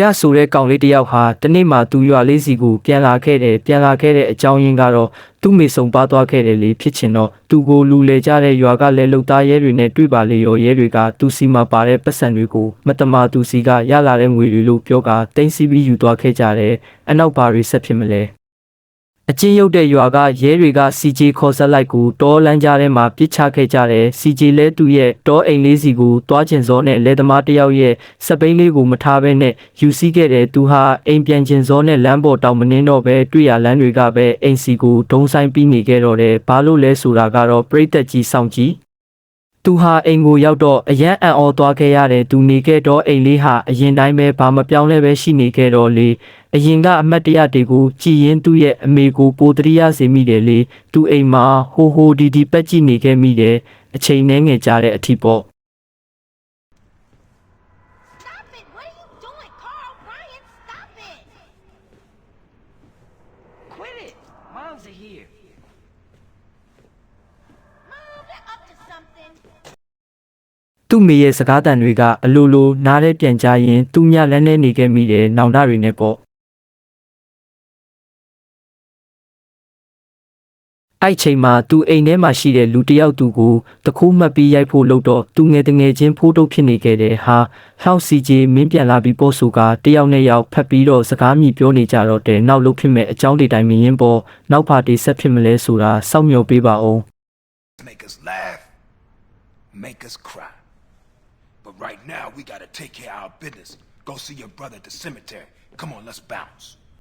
ကြဆိုတဲ့ကောင်လေးတစ်ယောက်ဟာတနေ့မှသူရွာလေးစီကိုပြန်လာခဲ့တယ်ပြန်လာခဲ့တဲ့အကြောင်းရင်းကတော့သူ့မိဆုံပါသွားခဲ့တယ်လေဖြစ်ချင်တော့သူကိုလူလေကြတဲ့ရွာကလည်းလုံသားရဲတွေနဲ့တွေ့ပါလေရောရဲတွေကသူစီမှာပါတဲ့ပတ်စံတွေကိုမတမာသူစီကရလာတဲ့ငွေတွေလို့ပြောကတင်းစီပြီးယူသွားခဲ့ကြတယ်အနောက်ဘာတွေဆက်ဖြစ်မလဲ အချင်းရုပ်တဲ့ရွာကရဲတွေက CJ ခေါ်ဆက်လိုက်ကိုတောလန်းကြားထဲမှာပစ်ချခဲ့ကြတယ် CJ လဲသူ့ရဲ့တောအိမ်လေးစီကိုတွားကျင်စောနဲ့လဲသမားတစ်ယောက်ရဲ့စပိန်လေးကိုမထားဘဲနဲ့ယူစီးခဲ့တယ်သူဟာအိမ်ပြန်ကျင်စောနဲ့လမ်းပေါ်တောင်မနှင်းတော့ပဲတွေ့ရလမ်းတွေကပဲအိမ်စီကိုဒုံဆိုင်ပြီးနေခဲ့တော့တယ်ဘာလို့လဲဆိုတာကတော့ပြိတက်ကြီးစောင့်ကြည့် သူဟာအိမ်ကိုရောက်တော့အရန်အံ့ဩသွားခဲ့ရတယ်သူနေခဲ့တော့အိမ်လေးဟာအရင်တိုင်းပဲဘာမပြောင်းလဲပဲရှိနေခဲ့တော့လေအရင်ကအမတ်တရတွေကိုကြည်ရင်သူ့ရဲ့အမေကိုပိုတရိယစေမိတယ်လေသူအိမ်မှာဟိုဟိုဒီဒီပက်ကြည့်နေခဲ့မိတယ်အချိန်နှဲငယ်ကြတဲ့အထီပေါ့ သူ့မိရဲ့စကားတန်တွေကအလိုလိုနားထဲပြန်ကြရင်သူညလန်းနေနေခဲ့မိတယ်နောင်တတွေနဲ့ပေါ့အဲ့ချိန်မှာသူအိမ်ထဲမှာရှိတဲ့လူတစ်ယောက်သူကိုတခိုးမှတ်ပြီးရိုက်ဖို့လုပ်တော့သူငယ်တငယ်ချင်းဖိုးတုပ်ဖြစ်နေခဲ့တယ်ဟာဟောက်စီဂျီမင်းပြန်လာပြီးပို့ဆိုကတယောက်နဲ့ယောက်ဖက်ပြီးတော့စကားမြည်ပြောနေကြတော့တယ်နောက်လို့ဖြစ်မဲ့အကြောင်းတွေတိုင်းမြင်ရင်ပေါ့နောက်ပါတီဆက်ဖြစ်မလဲဆိုတာစောင့်မျှော်ပေးပါအောင် Make us laugh, make us cry. But right now, we gotta take care of our business. Go see your brother at the cemetery. Come on, let's bounce.